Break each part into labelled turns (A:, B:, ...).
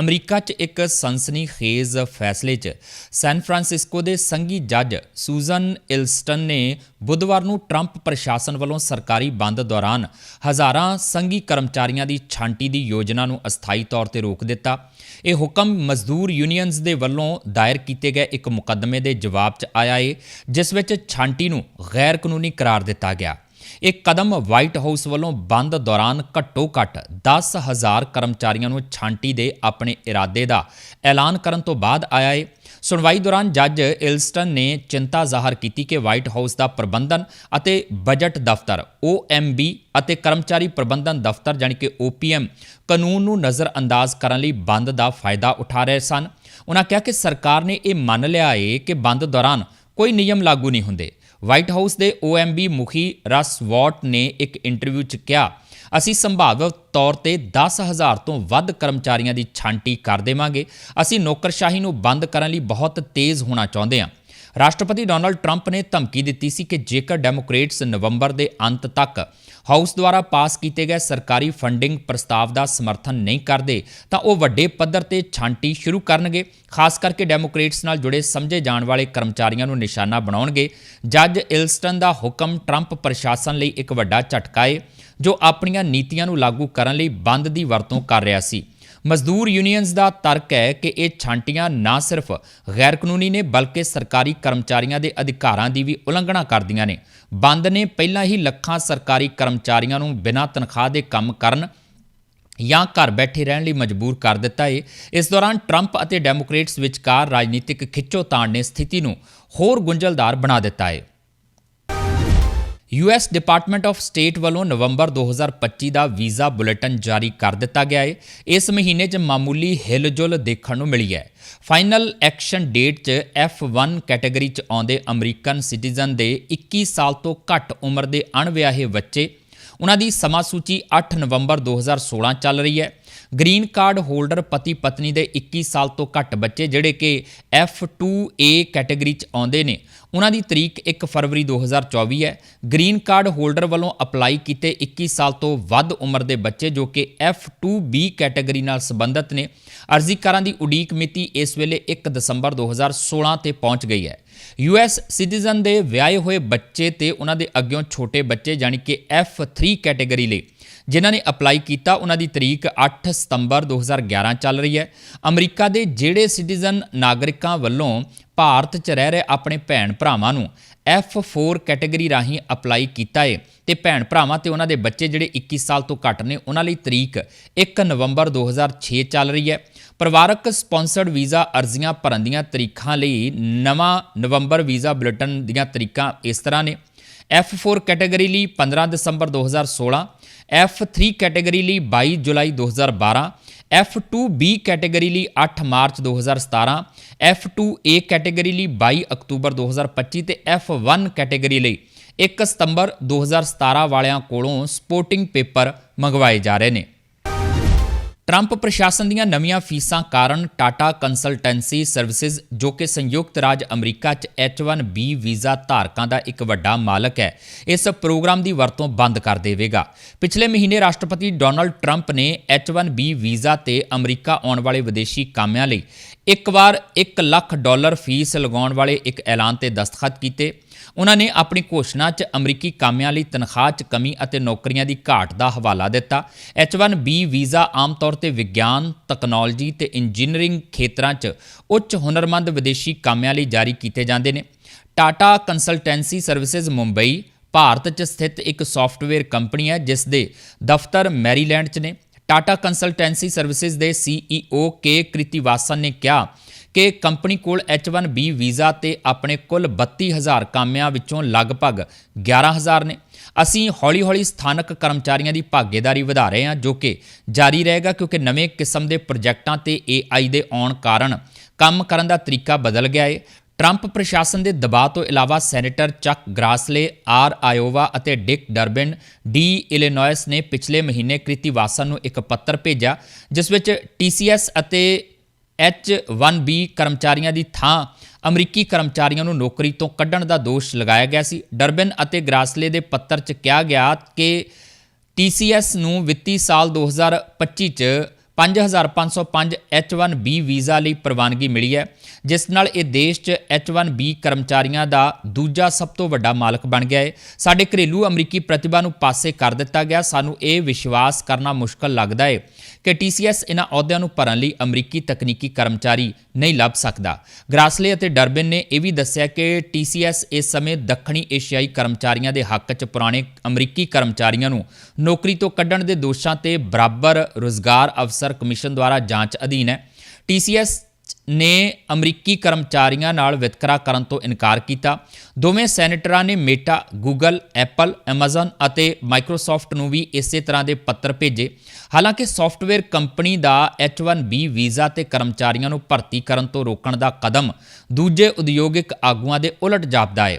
A: America 'ਚ ਇੱਕ ਸਨਸਨੀਖੇਜ਼ ਫੈਸਲੇ 'ਚ ਸੈਨ ਫਰਾਂਸਿਸਕੋ ਦੇ ਸੰਘੀ ਜੱਜ ਸੂਜ਼ਨ ਇਲਸਟਨ ਨੇ ਬੁੱਧਵਾਰ ਨੂੰ ਟਰੰਪ ਪ੍ਰਸ਼ਾਸਨ ਵੱਲੋਂ ਸਰਕਾਰੀ ਬੰਦ ਦੌਰਾਨ ਹਜ਼ਾਰਾਂ ਸੰਘੀ ਕਰਮਚਾਰੀਆਂ ਦੀ ਛਾਂਟੀ ਦੀ ਯੋਜਨਾ ਨੂੰ ਅਸਥਾਈ ਤੌਰ ਤੇ ਰੋਕ ਦਿੱਤਾ। ਇਹ ਹੁਕਮ ਮਜ਼ਦੂਰ ਯੂਨੀਅਨਸ ਦੇ ਵੱਲੋਂ ਦਾਇਰ ਕੀਤੇ ਗਏ ਇੱਕ ਮੁਕੱਦਮੇ ਦੇ ਜਵਾਬ 'ਚ ਆਇਆ ਏ, ਜਿਸ ਵਿੱਚ ਛਾਂਟੀ ਨੂੰ ਗੈਰ ਕਾਨੂੰਨੀ ਕਰਾਰ ਦਿੱਤਾ ਗਿਆ। ਇਹ ਕਦਮ ਵਾਈਟ ਹਾਊਸ ਵੱਲੋਂ ਬੰਦ ਦੌਰਾਨ ਘੱਟੋ-ਘੱਟ 10000 ਕਰਮਚਾਰੀਆਂ ਨੂੰ ਛਾਂਟੀ ਦੇ ਆਪਣੇ ਇਰਾਦੇ ਦਾ ਐਲਾਨ ਕਰਨ ਤੋਂ ਬਾਅਦ ਆਇਆ ਹੈ ਸੁਣਵਾਈ ਦੌਰਾਨ ਜੱਜ ਇਲਸਟਨ ਨੇ ਚਿੰਤਾ ਜ਼ਾਹਰ ਕੀਤੀ ਕਿ ਵਾਈਟ ਹਾਊਸ ਦਾ ਪ੍ਰਬੰਧਨ ਅਤੇ ਬਜਟ ਦਫ਼ਤਰ OMB ਅਤੇ ਕਰਮਚਾਰੀ ਪ੍ਰਬੰਧਨ ਦਫ਼ਤਰ ਜਾਣੀ ਕਿ OPM ਕਾਨੂੰਨ ਨੂੰ ਨਜ਼ਰਅੰਦਾਜ਼ ਕਰਨ ਲਈ ਬੰਦ ਦਾ ਫਾਇਦਾ ਉਠਾ ਰਹੇ ਸਨ। ਉਹਨਾਂ ਕਿਹਾ ਕਿ ਸਰਕਾਰ ਨੇ ਇਹ ਮੰਨ ਲਿਆ ਹੈ ਕਿ ਬੰਦ ਦੌਰਾਨ ਕੋਈ ਨਿਯਮ ਲਾਗੂ ਨਹੀਂ ਹੁੰਦੇ। ਵਾਈਟ ਹਾਊਸ ਦੇ OMB ਮੁਖੀ ਰਸ ਵਾਟ ਨੇ ਇੱਕ ਇੰਟਰਵਿਊ 'ਚ ਕਿਹਾ, ਅਸੀਂ ਸੰਭਾਵਿਤ ਤੌਰ ਤੇ 10000 ਤੋਂ ਵੱਧ ਕਰਮਚਾਰੀਆਂ ਦੀ ਛਾਂਟੀ ਕਰ ਦੇਵਾਂਗੇ। ਅਸੀਂ ਨੌਕਰਸ਼ਾਹੀ ਨੂੰ ਬੰਦ ਕਰਨ ਲਈ ਬਹੁਤ ਤੇਜ਼ ਹੋਣਾ ਚਾਹੁੰਦੇ ਹਾਂ। ਰਾਸ਼ਟਰਪਤੀ ਡੋਨਲਡ ਟਰੰਪ ਨੇ ਧਮਕੀ ਦਿੱਤੀ ਸੀ ਕਿ ਜੇਕਰ ਡੈਮੋਕ੍ਰੇਟਸ ਨਵੰਬਰ ਦੇ ਅੰਤ ਤੱਕ ਹਾਊਸ ਦੁਆਰਾ ਪਾਸ ਕੀਤੇ ਗਏ ਸਰਕਾਰੀ ਫੰਡਿੰਗ ਪ੍ਰਸਤਾਵ ਦਾ ਸਮਰਥਨ ਨਹੀਂ ਕਰਦੇ, ਤਾਂ ਉਹ ਵੱਡੇ ਪੱਧਰ ਤੇ ਛਾਂਟੀ ਸ਼ੁਰੂ ਕਰਨਗੇ। ਖਾਸ ਕਰਕੇ ਡੈਮੋਕ੍ਰੇਟਸ ਨਾਲ ਜੁੜੇ ਸਮਝੇ ਜਾਣ ਵਾਲੇ ਕਰਮਚਾਰੀਆਂ ਨੂੰ ਨਿਸ਼ਾਨਾ ਬਣਾਉਣਗੇ। ਜੱਜ ਇਲਸਟਨ ਦਾ ਹੁਕਮ ਟਰੰਪ ਪ੍ਰਸ਼ਾਸਨ ਲਈ ਇੱਕ ਵੱਡਾ ਝਟਕਾ ਹੈ ਜੋ ਆਪਣੀਆਂ ਨੀਤੀਆਂ ਨੂੰ ਲਾਗੂ ਕਰਨ ਲਈ ਬੰਦ ਦੀ ਵਰਤੋਂ ਕਰ ਰਿਹਾ ਸੀ। ਮਜ਼ਦੂਰ ਯੂਨੀਅਨਸ ਦਾ ਤਰਕ ਹੈ ਕਿ ਇਹ ਛਾਂਟੀਆਂ ਨਾ ਸਿਰਫ ਗੈਰ ਕਾਨੂੰਨੀ ਨੇ, ਬਲਕਿ ਸਰਕਾਰੀ ਕਰਮਚਾਰੀਆਂ ਦੇ ਅਧਿਕਾਰਾਂ ਦੀ ਵੀ ਉਲੰਘਣਾ ਕਰਦੀਆਂ ਨੇ। ਬੰਦ ਨੇ ਪਹਿਲਾਂ ਹੀ ਲੱਖਾਂ ਸਰਕਾਰੀ ਕਰਮਚਾਰੀਆਂ ਨੂੰ ਬਿਨਾਂ ਤਨਖਾਹ ਦੇ ਕੰਮ ਕਰਨ ਜਾਂ ਘਰ ਬੈਠੇ ਰਹਿਣ ਲਈ ਮਜਬੂਰ ਕਰ ਦਿੱਤਾ ਏ। ਇਸ ਦੌਰਾਨ ਟਰੰਪ ਅਤੇ ਡੈਮੋਕ੍ਰੇਟਸ ਵਿਚਕਾਰ ਰਾਜਨੀਤਿਕ ਖਿੱਚੋਤਾਣ ਨੇ ਸਥਿਤੀ ਨੂੰ ਹੋਰ ਗੁੰਝਲਦਾਰ ਬਣਾ ਦਿੱਤਾ ਹੈ ਯੂਐਸ ਡਿਪਾਰਟਮੈਂਟ ਆਫ ਸਟੇਟ ਵੱਲੋਂ ਨਵੰਬਰ 2025 ਦਾ ਵੀਜ਼ਾ ਬੁਲੇਟਿਨ ਜਾਰੀ ਕਰ ਦਿੱਤਾ ਗਿਆ ਹੈ ਇਸ ਮਹੀਨੇ 'ਚ ਮਾਮੂਲੀ ਹਿਲਜੁਲ ਦੇਖਣ ਨੂੰ ਮਿਲੀ ਹੈ। ਫਾਈਨਲ ਐਕਸ਼ਨ ਡੇਟ 'ਚ F1 ਕੈਟਾਗਰੀ 'ਚ ਆਉਂਦੇ ਅਮਰੀਕਨ ਸਿਟੀਜ਼ਨ ਦੇ 21 ਸਾਲ ਤੋਂ ਘੱਟ ਉਮਰ ਦੇ ਅਣਵਿਆਹੇ ਬੱਚੇ, ਉਹਨਾਂ ਦੀ ਸਮਾਂ ਸੂਚੀ 8 ਨਵੰਬਰ 2016 ਚੱਲ ਰਹੀ ਹੈ। ਗ੍ਰੀਨ ਕਾਰਡ ਹੋਲਡਰ ਪਤੀ ਪਤਨੀ ਦੇ 21 ਸਾਲ ਤੋਂ ਘੱਟ ਬੱਚੇ, ਜਿਹੜੇ ਕਿ F2A ਕੈਟਾਗਰੀ 'ਚ ਆਉਂਦੇ ਨੇ ਉਹਨਾਂ ਦੀ ਤਰੀਕ 1 ਫਰਵਰੀ 2024 ਹੈ। ਗ੍ਰੀਨ ਕਾਰਡ ਹੋਲਡਰ ਵੱਲੋਂ ਅਪਲਾਈ ਕੀਤੇ 21 ਸਾਲ ਤੋਂ ਵੱਧ ਉਮਰ ਦੇ ਬੱਚੇ ਜੋ ਕਿ F2B ਕੈਟਾਗਰੀ ਨਾਲ ਸੰਬੰਧਿਤ ਨੇ, ਅਰਜ਼ੀਕਾਰਾਂ ਦੀ ਉਡੀਕ ਮਿਤੀ ਇਸ ਵੇਲੇ 1 ਦਸੰਬਰ 2016 ਤੇ ਪਹੁੰਚ ਗਈ ਹੈ। ਯੂਐਸ ਸਿਟੀਜ਼ਨ ਦੇ ਵਿਆਹੇ ਹੋਏ ਬੱਚੇ ਤੇ ਉਹਨਾਂ ਦੇ ਅੱਗਿਓਂ ਛੋਟੇ ਬੱਚੇ ਯਾਨੀ ਕਿ F3 ਕੈਟਾਗਰੀ ਲਈ ਜਿਨ੍ਹਾਂ ਨੇ ਅਪਲਾਈ ਕੀਤਾ, ਉਹਨਾਂ ਦੀ ਤਰੀਕ 8 ਸਤੰਬਰ 2011 ਚੱਲ ਰਹੀ ਹੈ। ਅਮਰੀਕਾ ਦੇ ਜਿਹੜੇ ਸਿਟੀਜ਼ਨ ਨਾਗਰਿਕਾਂ ਵੱਲੋਂ ਭਾਰਤ 'ਚ ਰਹਿ ਰਹੇ ਆਪਣੇ ਭੈਣ ਭਰਾਵਾਂ ਨੂੰ F4 ਕੈਟਾਗਰੀ ਰਾਹੀਂ ਅਪਲਾਈ ਕੀਤਾ ਹੈ ਤੇ ਭੈਣ ਭਰਾਵਾਂ ਤੇ ਉਹਨਾਂ ਦੇ ਬੱਚੇ ਜਿਹੜੇ 21 ਸਾਲ ਤੋਂ ਘੱਟ ਨੇ, ਉਹਨਾਂ ਲਈ ਤਰੀਕ 1 ਨਵੰਬਰ 2006 ਚੱਲ ਰਹੀ ਹੈ। ਪਰਿਵਾਰਕ ਸਪਾਂਸਰਡ ਵੀਜ਼ਾ ਅਰਜ਼ੀਆਂ ਭਰਨ ਦੀਆਂ ਤਰੀਕਾਂ ਲਈ ਨਵਾਂ ਨਵੰਬਰ ਵੀਜ਼ਾ ਬੁਲੇਟਿਨ ਦੀਆਂ ਤਰੀਕਾਂ ਇਸ ਤਰ੍ਹਾਂ ਨੇ। F4 ਕੈਟਾਗਰੀ ਲਈ 15 ਦਸੰਬਰ 2016 F3 ਕੈਟਾਗਰੀ ਲਈ 22 ਜੁਲਾਈ 2012 F2B ਕੈਟਾਗਰੀ ਲਈ 8 ਮਾਰਚ 2017 F2A ਕੈਟਾਗਰੀ ਲਈ 22 ਅਕਤੂਬਰ 2025 ਤੇ F1 ਕੈਟਾਗਰੀ ਲਈ 1 ਸਤੰਬਰ 2017 ਵਾਲਿਆਂ ਕੋਲੋਂ ਸਪੋਰਟਿੰਗ ਪੇਪਰ ਮੰਗਵਾਏ ਜਾ ਰਹੇ ਨੇ। ਟਰੰਪ ਪ੍ਰਸ਼ਾਸਨ ਦੀਆਂ ਨਵੀਆਂ ਫੀਸਾਂ ਕਾਰਨ ਟਾਟਾ ਕੰਸਲਟੈਂਸੀ ਸਰਵਿਸਿਜ਼, ਜੋ ਕਿ ਸੰਯੁਕਤ ਰਾਜ ਅਮਰੀਕਾ 'ਚ H1B ਵੀਜ਼ਾ ਧਾਰਕਾਂ ਦਾ ਇੱਕ ਵੱਡਾ ਮਾਲਕ ਹੈ, ਇਸ ਪ੍ਰੋਗਰਾਮ ਦੀ ਵਰਤੋਂ ਬੰਦ ਕਰ ਦੇਵੇਗਾ। ਪਿਛਲੇ ਮਹੀਨੇ ਰਾਸ਼ਟਰਪਤੀ ਡੋਨਲਡ ਟਰੰਪ ਨੇ H1B ਵੀਜ਼ਾ ਤੇ ਅਮਰੀਕਾ ਆਉਣ ਵਾਲੇ ਵਿਦੇਸ਼ੀ ਕਾਮਿਆਂ ਲਈ ਇੱਕ ਵਾਰ 1 ਲੱਖ ਡਾਲਰ ਫੀਸ ਲਗਾਉਣ ਵਾਲੇ ਇੱਕ ਐਲਾਨ ਤੇ ਦਸਤਖਤ ਕੀਤੇ। ਉਹਨਾਂ ਨੇ ਆਪਣੀ ਘੋਸ਼ਣਾ 'ਚ ਅਮਰੀਕੀ ਕਾਮਿਆਂ ਲਈ ਤਨਖਾਹ 'ਚ ਕਮੀ ਅਤੇ ਨੌਕਰੀਆਂ ਦੀ ਘਾਟ ਦਾ ਹਵਾਲਾ ਦਿੱਤਾ। H1B ਵੀਜ਼ਾ ਆਮ ਤੌਰ ਤੇ ਵਿਗਿਆਨ, ਤਕਨਾਲੋਜੀ ਤੇ ਇੰਜੀਨੀਅਰਿੰਗ ਖੇਤਰਾਂ 'ਚ ਉੱਚ ਹੁਨਰਮੰਦ ਵਿਦੇਸ਼ੀ ਕਾਮਿਆਂ ਲਈ ਜਾਰੀ ਕੀਤੇ ਜਾਂਦੇ ਨੇ। ਟਾਟਾ ਕੰਸਲਟੈਂਸੀ ਸਰਵਿਸਿਜ਼ ਮੁੰਬਈ ਭਾਰਤ 'ਚ ਸਥਿਤ ਇੱਕ ਸਾਫਟਵੇਅਰ ਕੰਪਨੀ ਹੈ ਜਿਸ ਦੇ ਦਫ਼ਤਰ ਮੈਰੀਲੈਂਡ 'ਚ ਨੇ। ਟਾਟਾ ਕੰਸਲਟੈਂਸੀ ਸਰਵਿਸਿਜ਼ ਦੇ CEO ਕੇ ਕ੍ਰਿਤੀਵਾਸਨ ਨੇ ਕਿਹਾ ਕਿ ਕੰਪਨੀ ਕੋਲ H1B ਵੀਜ਼ਾ ਤੇ ਆਪਣੇ ਕੁੱਲ 32000 ਕਾਮਿਆਂ ਵਿੱਚੋਂ ਲਗਭਗ 11000 ਨੇ। ਅਸੀਂ ਹੌਲੀ-ਹੌਲੀ ਸਥਾਨਕ ਕਰਮਚਾਰੀਆਂ ਦੀ ਭਾਗੀਦਾਰੀ ਵਧਾ ਰਹੇ ਹਾਂ, ਜੋ ਕਿ ਜਾਰੀ ਰਹੇਗਾ, ਕਿਉਂਕਿ ਨਵੇਂ ਕਿਸਮ ਦੇ ਪ੍ਰੋਜੈਕਟਾਂ ਤੇ AI ਦੇ ਆਉਣ ਕਾਰਨ ਕੰਮ ਕਰਨ ਦਾ ਤਰੀਕਾ ਬਦਲ ਗਿਆ ਹੈ ਟਰੰਪ ਪ੍ਰਸ਼ਾਸਨ ਦੇ ਦਬਾਅ ਤੋਂ ਇਲਾਵਾ senator Chuck Grassley, R Iowa ਅਤੇ ਡਿਕ ਡਰਬਿਨ ਡੀ ਇਲੀਨੋਇਸ ਨੇ ਪਿਛਲੇ ਮਹੀਨੇ ਕ੍ਰਿਤੀਵਾਸਨ ਨੂੰ ਇੱਕ ਪੱਤਰ ਭੇਜਿਆ, ਜਿਸ ਵਿੱਚ TCS ਅਤੇ H1B ਕਰਮਚਾਰੀਆਂ ਦੀ ਥਾਂ ਅਮਰੀਕੀ ਕਰਮਚਾਰੀਆਂ ਨੂੰ ਨੌਕਰੀ ਤੋਂ ਕੱਢਣ ਦਾ ਦੋਸ਼ ਲਗਾਇਆ ਗਿਆ ਸੀ। ਡਰਬਨ ਅਤੇ ਗ੍ਰਾਸਲੇ ਦੇ ਪੱਤਰ 'ਚ ਕਿਹਾ ਗਿਆ ਕਿ TCS ਨੂੰ ਵਿੱਤੀ ਸਾਲ 2025 ਚ 5505 H1B ਵੀਜ਼ਾ ਲਈ ਪ੍ਰਵਾਨਗੀ ਮਿਲੀ ਹੈ, ਜਿਸ ਨਾਲ ਇਹ ਦੇਸ਼ 'ਚ H1B ਕਰਮਚਾਰੀਆਂ ਦਾ ਦੂਜਾ ਸਭ ਤੋਂ ਵੱਡਾ ਮਾਲਕ ਬਣ ਗਿਆ ਹੈ। ਸਾਡੇ ਘਰੇਲੂ ਅਮਰੀਕੀ ਪ੍ਰਤਿਭਾ ਨੂੰ ਪਾਸੇ ਕਰ ਦਿੱਤਾ ਗਿਆ। ਸਾਨੂੰ ਇਹ ਵਿਸ਼ਵਾਸ ਕਰਨਾ ਮੁਸ਼ਕਲ ਲੱਗਦਾ ਹੈ ਕਿ TCS ਇਹਨਾਂ ਅਹੁਦਿਆਂ ਨੂੰ ਭਰਨ ਲਈ ਅਮਰੀਕੀ ਤਕਨੀਕੀ ਕਰਮਚਾਰੀ ਨਹੀਂ ਲੱਭ ਸਕਦਾ। ਗ੍ਰਾਸਲੇ ਅਤੇ ਡਰਬਨ ਨੇ ਇਹ ਵੀ ਦੱਸਿਆ ਕਿ TCS ਇਸ ਸਮੇਂ ਦੱਖਣੀ ਏਸ਼ੀਆਈ ਕਰਮਚਾਰੀਆਂ ਦੇ ਹੱਕ 'ਚ ਪੁਰਾਣੇ ਅਮਰੀਕੀ ਕਰਮਚਾਰੀਆਂ ਨੂੰ ਨੌਕਰੀ ਤੋਂ ਕੱਢਣ ਦੇ ਦੋਸ਼ਾਂ ਤੇ ਬਰਾਬਰ ਰੁਜ਼ਗਾਰ ਅਫਸਰ ਕਮਿਸ਼ਨ ਦੁਆਰਾ ਜਾਂਚ ਅਧੀਨ ਹੈ TCS ਨੇ ਅਮਰੀਕੀ ਕਰਮਚਾਰੀਆਂ ਨਾਲ ਵਿਤਕਰਾ ਕਰਨ ਤੋਂ ਇਨਕਾਰ ਕੀਤਾ। ਦੋਵੇਂ ਸੈਨੇਟਰਾਂ ਨੇ ਮੇਟਾ, ਗੂਗਲ, ਐਪਲ, ਐਮਾਜ਼ਨ ਅਤੇ ਮਾਈਕਰੋਸਾਫਟ ਨੂੰ ਵੀ ਇਸੇ ਤਰ੍ਹਾਂ ਦੇ ਪੱਤਰ ਭੇਜੇ। ਹਾਲਾਂਕਿ ਸੌਫਟਵੇਅਰ ਕੰਪਨੀ ਦਾ H1B ਵੀਜ਼ਾ ਤੇ ਕਰਮਚਾਰੀਆਂ ਨੂੰ ਭਰਤੀ ਕਰਨ ਤੋਂ ਰੋਕਣ ਦਾ ਕਦਮ ਦੂਜੇ ਉਦਯੋਗਿਕ ਆਗੂਆਂ ਦੇ ਉਲਟ ਜਾਪਦਾ ਹੈ।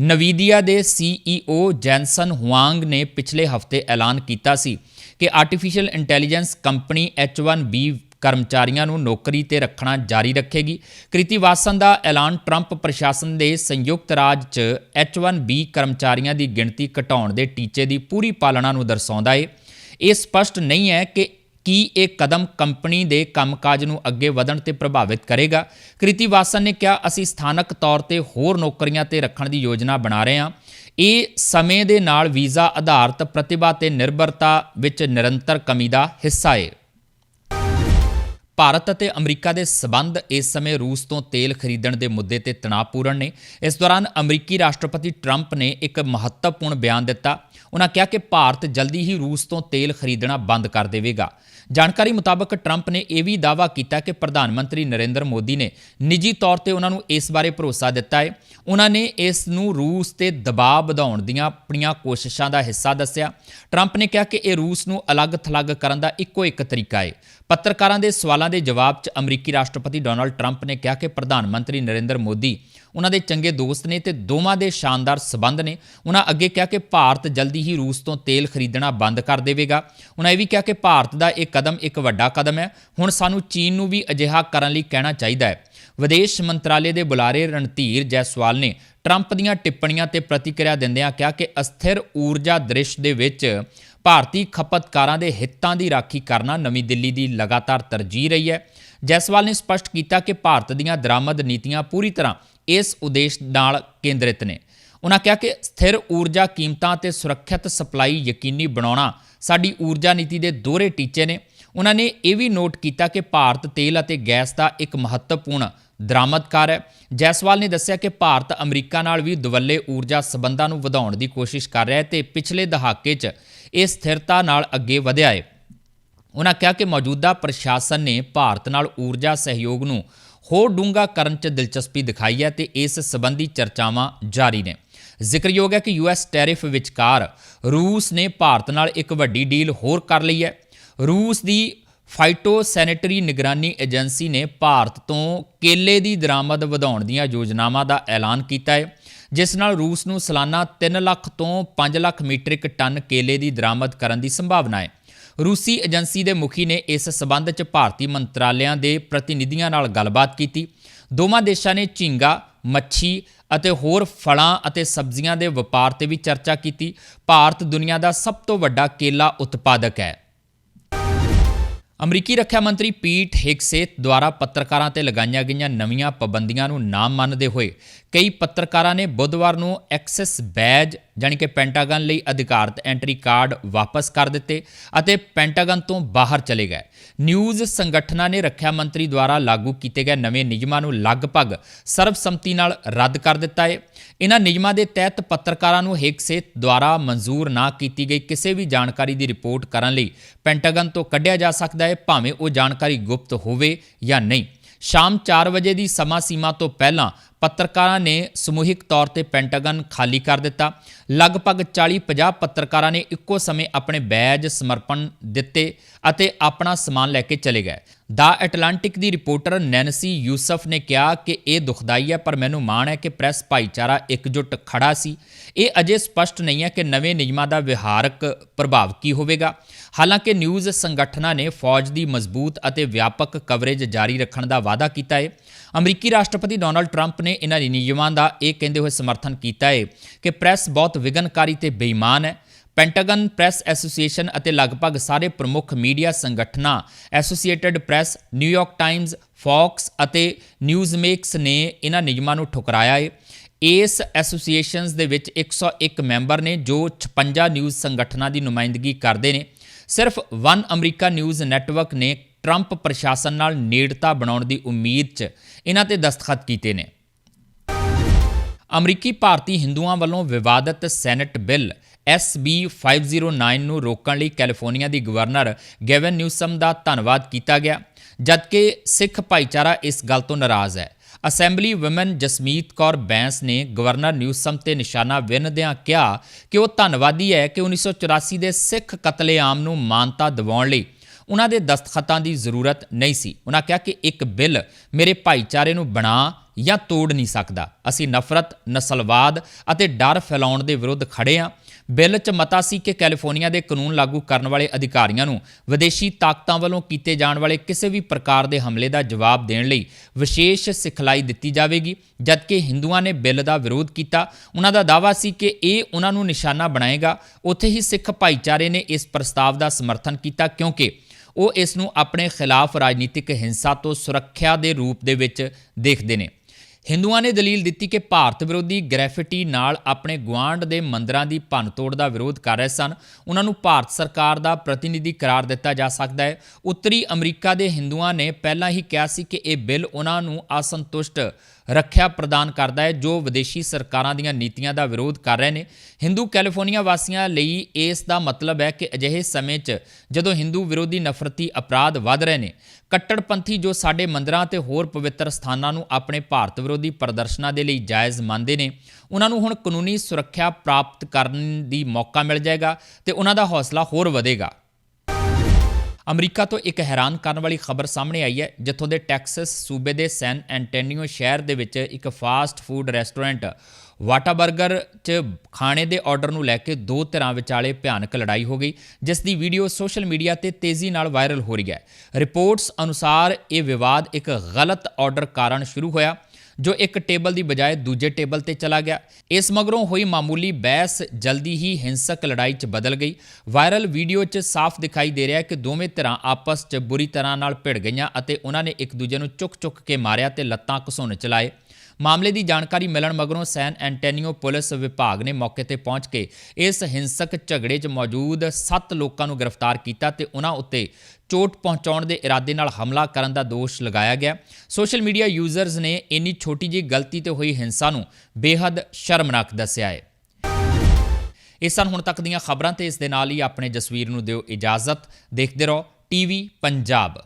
A: ਨਵੀਦੀਆ ਦੇ CEO ਜੈਨਸਨ ਹੁਆਂਗ ਨੇ ਪਿਛਲੇ ਹਫ਼ਤੇ ਐਲਾਨ ਕੀਤਾ ਸੀ ਕਿ ਆਰਟੀਫੀਸ਼ੀਅਲ ਇੰਟੈਲੀਜੈਂਸ ਕੰਪਨੀ H1B ਕਰਮਚਾਰੀਆਂ ਨੂੰ ਨੌਕਰੀ ਤੇ ਰੱਖਣਾ ਜਾਰੀ ਰੱਖੇਗੀ। ਕ੍ਰਿਤੀ ਵਾਸਨ ਦਾ ਐਲਾਨ ਟਰੰਪ ਪ੍ਰਸ਼ਾਸਨ ਦੇ ਸੰਯੁਕਤ ਰਾਜ 'ਚ H1B ਕਰਮਚਾਰੀਆਂ ਦੀ ਗਿਣਤੀ ਘਟਾਉਣ ਦੇ ਟੀਚੇ ਦੀ ਪੂਰੀ ਪਾਲਣਾ ਨੂੰ ਦਰਸਾਉਂਦਾ ਏ। ਇਹ ਸਪਸ਼ਟ ਨਹੀਂ ਹੈ ਕਿ ਕੀ ਇਹ ਕਦਮ ਕੰਪਨੀ ਦੇ ਕੰਮਕਾਜ ਨੂੰ ਅੱਗੇ ਵਧਣ ਤੇ ਪ੍ਰਭਾਵਿਤ ਕਰੇਗਾ। ਕ੍ਰਿਤੀ ਵਾਸਨ ਨੇ ਕਿਹਾ, ਅਸੀਂ ਸਥਾਨਕ ਤੌਰ ਤੇ ਹੋਰ ਨੌਕਰੀਆਂ ਤੇ ਰੱਖਣ ਦੀ ਯੋਜਨਾ ਬਣਾ ਰਹੇ ਹਾਂ। ਇਹ ਸਮੇਂ ਦੇ ਨਾਲ ਵੀਜ਼ਾ ਆਧਾਰਿਤ ਪ੍ਰਤਿਭਾ ਤੇ ਨਿਰਭਰਤਾ ਵਿੱਚ ਨਿਰੰਤਰ ਕਮੀ ਦਾ ਹਿੱਸਾ ਹੈ ਭਾਰਤ ਅਤੇ ਅਮਰੀਕਾ ਦੇ ਸਬੰਧ ਇਸ ਸਮੇਂ ਰੂਸ ਤੋਂ ਤੇਲ ਖਰੀਦਣ ਦੇ ਮੁੱਦੇ ਤੇ ਤਣਾਅਪੂਰਨ ਨੇ। ਇਸ ਦੌਰਾਨ ਅਮਰੀਕੀ ਰਾਸ਼ਟਰਪਤੀ ਟਰੰਪ ਨੇ ਇੱਕ ਮਹੱਤਵਪੂਰਨ ਬਿਆਨ ਦਿੱਤਾ। ਉਹਨਾਂ ਕਿਹਾ ਕਿ ਭਾਰਤ ਜਲਦੀ ਹੀ ਰੂਸ ਤੋਂ ਤੇਲ ਖਰੀਦਣਾ ਬੰਦ ਕਰ ਦੇਵੇਗਾ। ਜਾਣਕਾਰੀ ਮੁਤਾਬਕ ਟਰੰਪ ਨੇ ਇਹ ਵੀ ਦਾਅਵਾ ਕੀਤਾ ਕਿ ਪ੍ਰਧਾਨ ਮੰਤਰੀ ਨਰਿੰਦਰ ਮੋਦੀ ਨੇ ਨਿੱਜੀ ਤੌਰ ਤੇ ਉਹਨਾਂ ਨੂੰ ਇਸ ਬਾਰੇ ਭਰੋਸਾ ਦਿੱਤਾ ਹੈ। ਉਹਨਾਂ ਨੇ ਇਸ ਨੂੰ ਰੂਸ ਤੇ ਦਬਾਅ ਵਧਾਉਣ ਦੀਆਂ ਆਪਣੀਆਂ ਕੋਸ਼ਿਸ਼ਾਂ ਦਾ ਹਿੱਸਾ ਦੱਸਿਆ। ਟਰੰਪ ਨੇ ਕਿਹਾ ਕਿ ਇਹ ਰੂਸ ਨੂੰ ਅਲੱਗ-ਥਲੱਗ ਕਰਨ ਦਾ ਇੱਕੋ ਇੱਕ ਤਰੀਕਾ ਹੈ। ਪੱਤਰਕਾਰਾਂ ਦੇ ਸਵਾਲਾਂ ਦੇ ਜਵਾਬ 'ਚ ਅਮਰੀਕੀ ਰਾਸ਼ਟਰਪਤੀ ਡੋਨਾਲਡ ਟਰੰਪ ਨੇ ਕਿਹਾ ਕਿ ਪ੍ਰਧਾਨ ਮੰਤਰੀ ਨਰਿੰਦਰ ਮੋਦੀ ਉਹਨਾਂ ਦੇ ਚੰਗੇ ਦੋਸਤ ਨੇ ਤੇ ਦੋਵਾਂ ਦੇ ਸ਼ਾਨਦਾਰ ਸਬੰਧ ਨੇ। ਉਹਨਾਂ ਅੱਗੇ ਕਿਹਾ ਕਿ ਭਾਰਤ ਜਲਦੀ ਹੀ ਰੂਸ ਤੋਂ ਤੇਲ ਖਰੀਦਣਾ ਬੰਦ ਕਰ ਦੇਵੇਗਾ। ਉਹਨਾਂ ਇਹ ਵੀ ਕਿਹਾ ਕਿ ਭਾਰਤ ਦਾ ਇਹ ਕਦਮ ਇੱਕ ਵੱਡਾ ਕਦਮ ਹੈ। ਹੁਣ ਸਾਨੂੰ ਚੀਨ ਨੂੰ ਵੀ ਅਜਿਹਾ ਕਰਨ ਲਈ ਕਹਿਣਾ ਚਾਹੀਦਾ ਹੈ। ਵਿਦੇਸ਼ ਮੰਤਰਾਲੇ ਦੇ ਬੁਲਾਰੇ ਰਣਧੀਰ ਜੈਸਵਾਲ ਨੇ ਟਰੰਪ ਦੀਆਂ ਟਿੱਪਣੀਆਂ ਤੇ ਪ੍ਰਤੀਕਿਰਿਆ ਦਿੰਦਿਆਂ ਕਿਹਾ ਕਿ ਅਸਥਿਰ ਊਰਜਾ ਦ੍ਰਿਸ਼ ਦੇ ਵਿੱਚ ਭਾਰਤੀ ਖਪਤਕਾਰਾਂ ਦੇ ਹਿੱਤਾਂ ਦੀ ਰਾਖੀ ਕਰਨਾ ਨਵੀਂ ਦਿੱਲੀ ਦੀ ਲਗਾਤਾਰ ਤਰਜੀਹ ਰਹੀ ਹੈ। ਜੈਸਵਾਲ ਨੇ ਸਪਸ਼ਟ ਕੀਤਾ ਕਿ ਭਾਰਤ ਦੀਆਂ ਦਰਾਮਦ ਨੀਤੀਆਂ ਪੂਰੀ ਤਰ੍ਹਾਂ ਇਸ ਉਦੇਸ਼ ਨਾਲ ਕੇਂਦਰਿਤ ਨੇ। ਉਹਨਾਂ ਕਿਹਾ ਕਿ ਸਥਿਰ ਊਰਜਾ ਕੀਮਤਾਂ ਤੇ ਸੁਰੱਖਿਅਤ ਸਪਲਾਈ ਯਕੀਨੀ ਬਣਾਉਣਾ ਸਾਡੀ ਊਰਜਾ ਨੀਤੀ ਦੇ ਦੋਹਰੇ ਟੀਚੇ ਨੇ। ਉਹਨਾਂ ਨੇ ਇਹ ਵੀ ਨੋਟ ਕੀਤਾ ਕਿ ਭਾਰਤ ਤੇਲ ਅਤੇ ਗੈਸ ਦਾ ਇੱਕ ਮਹੱਤਵਪੂਰਨ ਦਰਾਮਦਕਾਰ ਹੈ। ਜੈਸਵਾਲ ਨੇ ਦੱਸਿਆ ਕਿ ਭਾਰਤ ਅਮਰੀਕਾ ਨਾਲ ਵੀ ਦੁਵੱਲੇ ਊਰਜਾ ਸਬੰਧਾਂ ਨੂੰ ਵਧਾਉਣ ਦੀ ਕੋਸ਼ਿਸ਼ ਕਰ ਰਿਹਾ ਹੈ ਤੇ ਪਿਛਲੇ ਦਹਾਕੇ 'ਚ ਇਹ ਸਥਿਰਤਾ ਨਾਲ ਅੱਗੇ ਵਧਿਆ ਹੈ। ਉਹਨਾਂ ਕਿਹਾ ਕਿ ਮੌਜੂਦਾ ਪ੍ਰਸ਼ਾਸਨ ਨੇ ਭਾਰਤ ਨਾਲ ਊਰਜਾ ਸਹਿਯੋਗ ਨੂੰ ਹੋਰ ਡੂੰਘਾ ਕਰਨ 'ਚ ਦਿਲਚਸਪੀ ਦਿਖਾਈ ਹੈ ਤੇ ਇਸ ਸੰਬੰਧੀ ਚਰਚਾਵਾਂ ਜਾਰੀ ਨੇ। ਜ਼ਿਕਰਯੋਗ ਹੈ ਕਿ ਯੂਐਸ ਟੈਰਿਫ ਵਿਚਕਾਰ ਰੂਸ ਨੇ ਭਾਰਤ ਨਾਲ ਇੱਕ ਵੱਡੀ ਡੀਲ ਹੋਰ ਕਰ ਲਈ ਹੈ। ਰੂਸ ਦੀ ਫਾਈਟੋ ਸੈਨੇਟਰੀ ਨਿਗਰਾਨੀ ਏਜੰਸੀ ਨੇ ਭਾਰਤ ਤੋਂ ਕੇਲੇ ਦੀ ਦਰਾਮਦ ਵਧਾਉਣ ਦੀਆਂ ਯੋਜਨਾਵਾਂ ਦਾ ਐਲਾਨ ਕੀਤਾ ਹੈ, ਜਿਸ ਨਾਲ ਰੂਸ ਨੂੰ ਸਾਲਾਨਾ 3 ਲੱਖ ਤੋਂ 5 ਲੱਖ ਮੀਟ੍ਰਿਕ ਟਨ ਕੇਲੇ ਦੀ ਦਰਾਮਦ ਕਰਨ ਦੀ ਸੰਭਾਵਨਾ ਹੈ। ਰੂਸੀ ਏਜੰਸੀ ਦੇ ਮੁਖੀ ਨੇ ਇਸ ਸਬੰਧ 'ਚ ਭਾਰਤੀ ਮੰਤਰਾਲਿਆਂ ਦੇ ਪ੍ਰਤੀਨਿਧੀਆਂ ਨਾਲ ਗੱਲਬਾਤ ਕੀਤੀ। ਦੋਵਾਂ ਦੇਸ਼ਾਂ ਨੇ ਝੀਂਗਾ, ਮੱਛੀ ਅਤੇ ਹੋਰ ਫਲਾਂ ਅਤੇ ਸਬਜ਼ੀਆਂ ਦੇ ਵਪਾਰ ਤੇ ਵੀ ਚਰਚਾ ਕੀਤੀ। ਭਾਰਤ ਦੁਨੀਆ ਦਾ ਸਭ ਤੋਂ ਵੱਡਾ ਕੇਲਾ ਉਤਪਾਦਕ ਹੈ। ਅਮਰੀਕੀ ਰੱਖਿਆ ਮੰਤਰੀ ਪੀਟ ਹਿਗਸੇ ਦੁਆਰਾ ਪੱਤਰਕਾਰਾਂ ਤੇ ਲਗਾਈਆਂ ਗਈਆਂ ਨਵੀਆਂ ਪਾਬੰਦੀਆਂ ਨੂੰ ਨਾ ਮੰਨਦੇ ਹੋਏ ਕਈ ਪੱਤਰਕਾਰਾਂ ਨੇ ਬੁੱਧਵਾਰ ਨੂੰ ਐਕਸੈਸ ਬੈਜ ਜਾਨੀ ਕਿ ਪੈਂਟਾਗਨ ਲਈ ਅਧਿਕਾਰਤ ਐਂਟਰੀ ਕਾਰਡ ਵਾਪਸ ਕਰ ਦਿੱਤੇ ਅਤੇ ਪੈਂਟਾਗਨ ਤੋਂ ਬਾਹਰ ਚਲੇ ਗਏ। ਨਿਊਜ਼ ਸੰਗਠਨਾਂ ਨੇ ਰੱਖਿਆ ਮੰਤਰੀ ਦੁਆਰਾ ਲਾਗੂ ਕੀਤੇ ਗਏ ਨਵੇਂ ਨਿਯਮਾਂ ਨੂੰ ਲਗਭਗ ਸਰਬਸੰਮਤੀ ਨਾਲ ਰੱਦ ਕਰ ਦਿੱਤਾ ਹੈ ਇਹਨਾਂ ਨਿਯਮਾਂ ਦੇ ਤਹਿਤ ਪੱਤਰਕਾਰਾਂ ਨੂੰ ਹਿਗਸੇ ਦੁਆਰਾ ਮਨਜ਼ੂਰ ਨਾ ਕੀਤੀ ਗਈ ਕਿਸੇ ਵੀ ਜਾਣਕਾਰੀ ਦੀ ਰਿਪੋਰਟ ਕਰਨ ਲਈ ਪੈਂਟਾਗਨ ਤੋਂ ਕੱਢਿਆ ਜਾ ਸਕਦਾ ਹੈ ਭਾਵੇਂ ਉਹ ਜਾਣਕਾਰੀ ਗੁਪਤ ਹੋਵੇ ਜਾਂ ਨਹੀਂ। ਸ਼ਾਮ 4 ਵਜੇ ਦੀ ਸਮਾਂ ਸੀਮਾ ਤੋਂ ਪਹਿਲਾਂ ਪੱਤਰਕਾਰਾਂ ਨੇ ਸਮੂਹਿਕ ਤੌਰ ਤੇ ਪੈਂਟਾਗਨ ਖਾਲੀ ਕਰ ਦਿੱਤਾ। ਲਗਭਗ 40-50 ਪੱਤਰਕਾਰਾਂ ਨੇ ਇੱਕੋ ਸਮੇਂ ਆਪਣੇ ਬੈਜ ਸਮਰਪਣ ਦਿੱਤੇ ਅਤੇ ਆਪਣਾ ਸਮਾਨ ਲੈ ਕੇ ਚਲੇ ਗਏ। ਦਾ ਐਟਲਾਂਟਿਕ ਦੀ ਰਿਪੋਰਟਰ ਨੈਨਸੀ ਯੂਸਫ ਨੇ ਕਿਹਾ ਕਿ ਇਹ ਦੁਖਦਾਈ ਹੈ, ਪਰ ਮੈਨੂੰ ਮਾਣ ਹੈ ਕਿ ਪ੍ਰੈਸ ਭਾਈਚਾਰਾ ਇਕਜੁੱਟ ਖੜਾ ਸੀ। ਇਹ ਅਜੇ ਸਪਸ਼ਟ ਨਹੀਂ ਹੈ ਕਿ ਨਵੇਂ ਨਿਯਮਾਂ ਦਾ ਵਿਹਾਰਕ ਪ੍ਰਭਾਵ ਕੀ ਹੋਵੇਗਾ। ਹਾਲਾਂਕਿ ਨਿਊਜ਼ ਸੰਗਠਨਾਂ ਨੇ ਫੌਜ ਦੀ ਮਜ਼ਬੂਤ ਅਤੇ ਵਿਆਪਕ ਕਵਰੇਜ ਜਾਰੀ ਰੱਖਣ ਦਾ ਵਾਅਦਾ ਕੀਤਾ ਹੈ। ਅਮਰੀਕੀ ਰਾਸ਼ਟਰਪਤੀ ਡੋਨਲਡ ਟਰੰਪ ਨੇ ਇਹਨਾਂ ਨਿਯਮਾਂ ਦਾ ਇਹ ਕਹਿੰਦੇ ਹੋਏ ਸਮਰਥਨ ਕੀਤਾ ਹੈ ਕਿ ਪ੍ਰੈਸ ਬਹੁਤ ਵਿਘਨਕਾਰੀ ਤੇ ਬੇਈਮਾਨ ਹੈ। ਪੈਂਟਾਗਨ ਪ੍ਰੈਸ ਐਸੋਸੀਏਸ਼ਨ ਅਤੇ ਲਗਭਗ ਸਾਰੇ ਪ੍ਰਮੁੱਖ ਮੀਡੀਆ ਸੰਗਠਨਾਂ Associated Press New York Times Fox ਅਤੇ ਨਿਊਜ਼ਮੇਕਸ ਨੇ ਇਹਨਾਂ ਨਿਯਮਾਂ ਨੂੰ ਠੁਕਰਾਇਆ ਹੈ। ਇਸ ਐਸੋਸੀਏਸ਼ਨਸ ਦੇ ਵਿੱਚ 101 ਮੈਂਬਰ ਨੇ ਜੋ 56 ਨਿਊਜ਼ ਸੰਗਠਨਾਂ ਦੀ ਨੁਮਾਇੰਦਗੀ ਕਰਦੇ ਨੇ। ਸਿਰਫ ਵਨ ਅਮਰੀਕਾ ਨਿਊਜ਼ ਨੈਟਵਰਕ ਨੇ ਟਰੰਪ ਪ੍ਰਸ਼ਾਸਨ ਨਾਲ ਨੇੜਤਾ ਬਣਾਉਣ ਦੀ ਉਮੀਦ 'ਚ ਇਹਨਾਂ ਤੇ ਦਸਤਖਤ ਕੀਤੇ ਨੇ। ਅਮਰੀਕੀ ਭਾਰਤੀ ਹਿੰਦੂਆਂ ਵੱਲੋਂ ਵਿਵਾਦਤ ਸੈਨੇਟ ਬਿੱਲ SB 509 ਨੂੰ ਰੋਕਣ ਲਈ ਕੈਲੀਫੋਰਨੀਆ ਦੀ ਗਵਰਨਰ ਗੈਵਨ ਨਿਊਸਮ ਦਾ ਧੰਨਵਾਦ ਕੀਤਾ ਗਿਆ, ਜਦਕਿ ਸਿੱਖ ਭਾਈਚਾਰਾ ਇਸ ਗੱਲ ਤੋਂ ਨਾਰਾਜ਼ ਹੈ। ਅਸੈਂਬਲੀ ਔਮਨ ਜਸਮੀਤ ਕੌਰ ਬੈਂਸ ਨੇ ਗਵਰਨਰ ਨਿਊਸਮ ਤੇ ਨਿਸ਼ਾਨਾ ਵਿੰਨਦਿਆਂ ਕਿਹਾ ਕਿ ਉਹ ਧੰਨਵਾਦੀ ਹੈ ਕਿ 1984 ਦੇ ਸਿੱਖ ਕਤਲੇਆਮ ਨੂੰ ਮਾਨਤਾ ਦਿਵਾਉਣ ਲਈ ਉਹਨਾਂ ਦੇ ਦਸਤਖਤਾਂ ਦੀ ਜ਼ਰੂਰਤ ਨਹੀਂ ਸੀ। ਉਹਨਾਂ ਕਿਹਾ ਕਿ ਇੱਕ ਬਿੱਲ ਮੇਰੇ ਭਾਈਚਾਰੇ ਨੂੰ ਬਣਾ ਜਾਂ ਤੋੜ ਨਹੀਂ ਸਕਦਾ। ਅਸੀਂ ਨਫ਼ਰਤ, ਨਸਲਵਾਦ ਅਤੇ ਡਰ ਫੈਲਾਉਣ ਦੇ ਵਿਰੁੱਧ ਖੜੇ ਹਾਂ। ਬਿੱਲ 'ਚ ਮਤਾ ਸੀ ਕਿ ਕੈਲੀਫੋਰਨੀਆ ਦੇ ਕਾਨੂੰਨ ਲਾਗੂ ਕਰਨ ਵਾਲੇ ਅਧਿਕਾਰੀਆਂ ਨੂੰ ਵਿਦੇਸ਼ੀ ਤਾਕਤਾਂ ਵੱਲੋਂ ਕੀਤੇ ਜਾਣ ਵਾਲੇ ਕਿਸੇ ਵੀ ਪ੍ਰਕਾਰ ਦੇ ਹਮਲੇ ਦਾ ਜਵਾਬ ਦੇਣ ਲਈ ਵਿਸ਼ੇਸ਼ ਸਿਖਲਾਈ ਦਿੱਤੀ ਜਾਵੇਗੀ। ਜਦਕਿ ਹਿੰਦੂਆਂ ਨੇ ਬਿੱਲ ਦਾ ਵਿਰੋਧ ਕੀਤਾ, ਉਹਨਾਂ ਦਾ ਦਾਅਵਾ ਸੀ ਕਿ ਇਹ ਉਹਨਾਂ ਨੂੰ ਨਿਸ਼ਾਨਾ ਬਣਾਏਗਾ। ਉੱਥੇ ਹੀ ਸਿੱਖ ਭਾਈਚਾਰੇ ਨੇ ਇਸ ਪ੍ਰਸਤਾਵ ਦਾ ਸਮਰਥਨ ਕੀਤਾ ਕਿਉਂਕਿ ਉਹ ਇਸ ਨੂੰ ਆਪਣੇ ਖਿਲਾਫ ਰਾਜਨੀਤਿਕ ਹਿੰਸਾ ਤੋਂ ਸੁਰੱਖਿਆ ਦੇ ਰੂਪ ਦੇ ਵਿੱਚ ਦੇਖਦੇ ਨੇ। ਹਿੰਦੂਆਂ ਨੇ ਦਲੀਲ ਦਿੱਤੀ ਕਿ ਭਾਰਤ ਵਿਰੋਧੀ ਗ੍ਰੈਫਿਟੀ ਨਾਲ ਆਪਣੇ ਗੁਆਂਢ ਦੇ ਮੰਦਰਾਂ ਦੀ ਭੰਨਤੋੜ ਦਾ ਵਿਰੋਧ ਕਰ ਰਹੇ ਸਨ। ਉਹਨਾਂ ਨੂੰ ਭਾਰਤ ਸਰਕਾਰ ਦਾ ਪ੍ਰਤੀਨਿਧੀ ਕਰਾਰ ਦਿੱਤਾ ਜਾ ਸਕਦਾ ਹੈ। ਉੱਤਰੀ ਅਮਰੀਕਾ ਦੇ ਹਿੰਦੂਆਂ ਨੇ ਪਹਿਲਾਂ ਹੀ ਕਿਹਾ ਸੀ ਕਿ ਇਹ ਬਿੱਲ ਉਹਨਾਂ ਨੂੰ ਅਸੰਤੁਸ਼ਟ ਰੱਖਿਆ ਪ੍ਰਦਾਨ ਕਰਦਾ ਹੈ, ਜੋ ਵਿਦੇਸ਼ੀ ਸਰਕਾਰਾਂ ਦੀਆਂ ਨੀਤੀਆਂ ਦਾ ਵਿਰੋਧ ਕਰ ਰਹੇ ਨੇ। ਹਿੰਦੂ ਕੈਲੀਫੋਰਨੀਆ ਵਾਸੀਆਂ ਲਈ ਇਸ ਦਾ ਮਤਲਬ ਹੈ ਕਿ ਅਜਿਹੇ ਸਮੇਂ 'ਚ ਜਦੋਂ ਹਿੰਦੂ ਵਿਰੋਧੀ ਨਫ਼ਰਤੀ ਅਪਰਾਧ ਵੱਧ ਰਹੇ ਨੇ, ਕੱਟੜਪੰਥੀ ਜੋ ਸਾਡੇ ਮੰਦਰਾਂ ਤੇ ਹੋਰ ਪਵਿੱਤਰ ਸਥਾਨਾਂ ਨੂੰ ਆਪਣੇ ਭਾਰਤ ਵਿਰੋਧੀ ਪ੍ਰਦਰਸ਼ਨਾਂ ਦੇ ਲਈ ਜਾਇਜ਼ ਮੰਨਦੇ ਨੇ, ਉਹਨਾਂ ਨੂੰ ਹੁਣ ਕਾਨੂੰਨੀ ਸੁਰੱਖਿਆ ਪ੍ਰਾਪਤ ਕਰਨ ਦੀ ਮੌਕਾ ਮਿਲ ਜਾਏਗਾ ਤੇ ਉਹਨਾਂ ਦਾ ਹੌਸਲਾ ਹੋਰ ਵਧੇਗਾ। ਅਮਰੀਕਾ ਤੋਂ ਇੱਕ ਹੈਰਾਨ ਕਰਨ ਵਾਲੀ ਖਬਰ ਸਾਹਮਣੇ ਆਈ ਹੈ, ਜਿੱਥੋਂ ਦੇ ਟੈਕਸਸ, ਸੂਬੇ ਦੇ ਸੈਨ ਐਂਟੋਨੀਓ ਸ਼ਹਿਰ ਦੇ ਵਿੱਚ ਇੱਕ ਫਾਸਟ ਫੂਡ ਰੈਸਟੋਰੈਂਟ ਵਾਟਾਬਰਗਰ 'ਚ ਖਾਣੇ ਦੇ ਆਰਡਰ ਨੂੰ ਲੈ ਕੇ ਦੋ ਧਿਰਾਂ ਵਿਚਾਲੇ ਭਿਆਨਕ ਲੜਾਈ ਹੋ ਗਈ, ਜਿਸ ਦੀ ਵੀਡੀਓ ਸੋਸ਼ਲ ਮੀਡੀਆ ਤੇ ਤੇਜ਼ੀ ਨਾਲ ਵਾਇਰਲ ਹੋ ਰਹੀ ਹੈ। ਰਿਪੋਰਟਸ ਅਨੁਸਾਰ ਇਹ ਵਿਵਾਦ ਇੱਕ ਗਲਤ ਆਰਡਰ ਕਾਰਨ ਸ਼ੁਰੂ ਹੋਇਆ। ਜੋ ਇੱਕ ਟੇਬਲ ਦੀ ਬਜਾਏ ਦੂਜੇ ਟੇਬਲ ਤੇ ਚਲਾ ਗਿਆ। ਇਸ ਮਗਰੋਂ ਹੋਈ ਮਾਮੂਲੀ ਬਹਿਸ ਜਲਦੀ ਹੀ ਹਿੰਸਕ ਲੜਾਈ 'ਚ ਬਦਲ ਗਈ। ਵਾਇਰਲ ਵੀਡੀਓ 'ਚ ਸਾਫ਼ ਦਿਖਾਈ ਦੇ ਰਿਹਾ ਕਿ ਦੋਵੇਂ ਧਿਰਾਂ ਆਪਸ 'ਚ ਬੁਰੀ ਤਰ੍ਹਾਂ ਨਾਲ ਭਿੜ ਗਈਆਂ ਅਤੇ ਉਹਨਾਂ ਨੇ ਇੱਕ ਦੂਜੇ ਨੂੰ ਚੁੱਕ-ਚੁੱਕ ਕੇ ਮਾਰਿਆ ਤੇ ਲੱਤਾਂ ਘਸੋਣ ਚਲਾਏ। ਮਾਮਲੇ ਦੀ ਜਾਣਕਾਰੀ ਮਿਲਣ ਮਗਰੋਂ ਸੈਨ ਐਂਟੋਨੀਓ ਪੁਲਿਸ ਵਿਭਾਗ ਨੇ ਮੌਕੇ ਤੇ ਪਹੁੰਚ ਕੇ ਇਸ ਹਿੰਸਕ ਝਗੜੇ 'ਚ ਮੌਜੂਦ 7 ਲੋਕਾਂ ਨੂੰ ਗ੍ਰਿਫਤਾਰ ਕੀਤਾ ਤੇ ਉਹਨਾਂ ਉੱਤੇ ਚੋਟ ਪਹੁੰਚਾਉਣ ਦੇ ਇਰਾਦੇ ਨਾਲ ਹਮਲਾ ਕਰਨ ਦਾ ਦੋਸ਼ ਲਗਾਇਆ ਗਿਆ। ਸੋਸ਼ਲ ਮੀਡੀਆ ਯੂਜ਼ਰਸ ਨੇ ਇੰਨੀ ਛੋਟੀ ਜਿਹੀ ਗਲਤੀ ਤੇ ਹੋਈ ਹਿੰਸਾ ਨੂੰ ਬੇਹੱਦ ਸ਼ਰਮਨਾਕ ਦੱਸਿਆ ਹੈ। ਇਸ ਸਨ ਹੁਣ ਤੱਕ ਦੀਆਂ ਖਬਰਾਂ ਤੇ ਇਸ ਦੇ ਨਾਲ ਹੀ ਆਪਣੇ ਜਸਵੀਰ ਨੂੰ ਦਿਓ ਇਜਾਜ਼ਤ। ਦੇਖਦੇ ਰਹੋ ਟੀਵੀ ਪੰਜਾਬ।